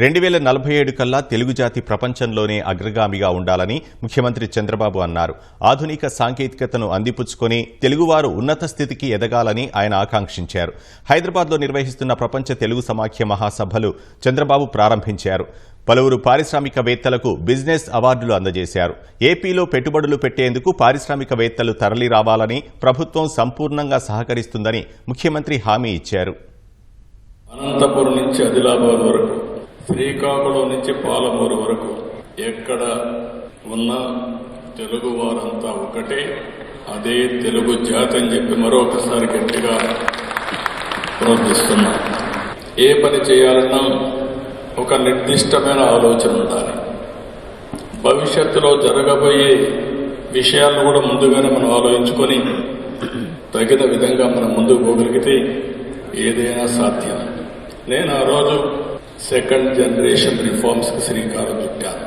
రెండు వేల నలభై ఏడు కల్లా తెలుగు జాతి ప్రపంచంలోనే అగ్రగామిగా ఉండాలని ముఖ్యమంత్రి చంద్రబాబు అన్నారు. ఆధునిక సాంకేతికతను అందిపుచ్చుకొని తెలుగువారు ఉన్నత స్థితికి ఎదగాలని ఆయన ఆకాంక్షించారు. హైదరాబాద్లో నిర్వహిస్తున్న ప్రపంచ తెలుగు సమాఖ్య మహాసభలు చంద్రబాబు ప్రారంభించారు. పలువురు పారిశ్రామికవేత్తలకు బిజినెస్ అవార్డులు అందజేశారు. ఏపీలో పెట్టుబడులు పెట్టేందుకు పారిశ్రామికవేత్తలు తరలిరావాలని ప్రభుత్వం సంపూర్ణంగా సహకరిస్తుందని ముఖ్యమంత్రి హామీ ఇచ్చారు. అనంతపురం నుంచి ఆదిలాబాద్ వరకు శ్రీకాకుళం నుంచి పాలమూరు వరకు ఎక్కడ ఉన్న తెలుగు వారంతా ఒకటే అదే తెలుగు జాతి అని చెప్పి మరొకసారి గట్టిగా ప్రోత్సహిస్తున్నా ఏ పని చేయాలన్నా ఒక నిర్దిష్టమైన ఆలోచన ఉండాలి. భవిష్యత్తులో జరగబోయే విషయాలను కూడా ముందుగానే మనం ఆలోచించుకొని తగిన విధంగా మనం ముందుకు పోగలిగితే ఏదైనా సాధ్యం. నేను ఆ రోజు సెకండ్ జనరేషన్ రిఫార్మ్స్కు శ్రీకారం చుట్టారు.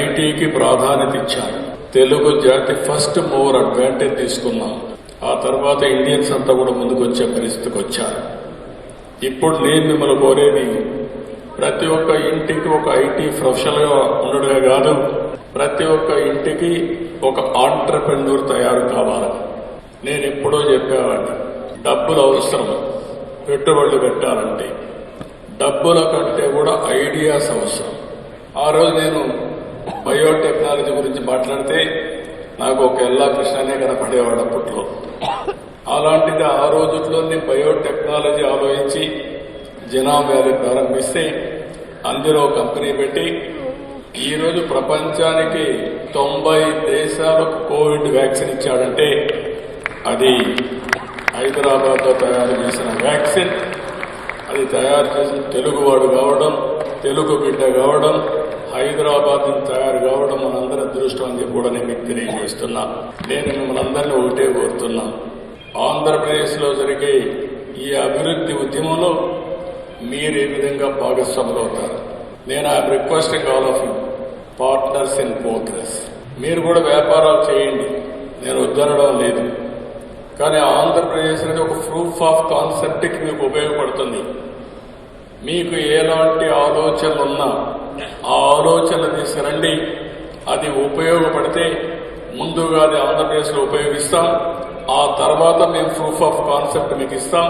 ఐటీకి ప్రాధాన్యత ఇచ్చాను తెలుగు జాతి ఫస్ట్ మూవర్ అడ్వాంటేజ్ తీసుకున్నాం. ఆ తర్వాత ఇండియన్స్ అంతా కూడా ముందుకు వచ్చే పరిస్థితికి వచ్చారు. ఇప్పుడు నేను మిమ్మల్ని కోరేది ప్రతి ఒక్క ఇంటికి ఒక ఐటీ ప్రొఫెషనల్గా ఉండడమే కాదు ప్రతి ఒక్క ఇంటికి ఒక ఆంటర్ప్రెన్యూర్ తయారు కావాలి. నేను ఎప్పుడో చెప్పేవాడిని డబ్బులు అవసరం పెట్టుబడులు పెట్టాలంటే డబ్బుల కంటే కూడా ఐడియాస్ అవసరం ఆ రోజు నేను బయోటెక్నాలజీ గురించి మాట్లాడితే నాకు ఒక ఎల్లా కృష్ణనే కనపడేవాడు అప్పట్లో. అలాంటిది ఆ రోజుల్లోనే బయోటెక్నాలజీ ఆలోచించి జనా వ్యాలీ ప్రారంభిస్తే అందులో కంపెనీ పెట్టి ఈరోజు ప్రపంచానికి తొంభై దేశాలకు కోవిడ్ వ్యాక్సిన్ ఇచ్చాడంటే అది హైదరాబాద్లో తయారు చేసిన వ్యాక్సిన్. తయారు చేసిన తెలుగువాడు కావడం తెలుగు బిడ్డ కావడం హైదరాబాద్ నుంచి తయారు కావడం మనందరి అదృష్టం అని చెప్పి కూడా నేను మీకు తెలియజేస్తున్నా. నేను మిమ్మల్ని అందరినీ ఒకటే కోరుతున్నా. ఆంధ్రప్రదేశ్లో జరిగే ఈ అభివృద్ధి ఉద్యమంలో మీరు ఏ విధంగా భాగస్వాములు అవుతారు? నేను I'm requesting all of you partners in progress. మీరు కూడా వ్యాపారాలు చేయండి. నేను వద్దనడం లేదు. కానీ ఆంధ్రప్రదేశ్ అనేది ఒక ప్రూఫ్ ఆఫ్ కాన్సెప్ట్కి మీకు ఉపయోగపడుతుంది. మీకు ఎలాంటి ఆలోచనలు ఉన్నా ఆ ఆలోచనలు తీసుకురండి అది ఉపయోగపడితే ముందుగా అది ఆంధ్రప్రదేశ్లో ఉపయోగిస్తాం. ఆ తర్వాత మేము ప్రూఫ్ ఆఫ్ కాన్సెప్ట్ మీకు ఇస్తాం.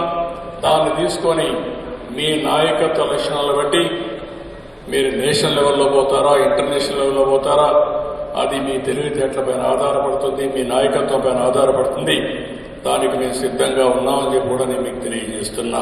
దాన్ని తీసుకొని మీ నాయకత్వ లక్షణాలు బట్టి మీరు నేషనల్ లెవెల్లో పోతారా ఇంటర్నేషనల్ లెవెల్లో పోతారా అది మీ తెలివితేటల పైన ఆధారపడుతుంది మీ నాయకత్వం పైన ఆధారపడుతుంది. దానికి మేము సిద్ధంగా ఉన్నామని కూడా నేను మీకు తెలియజేస్తున్నా.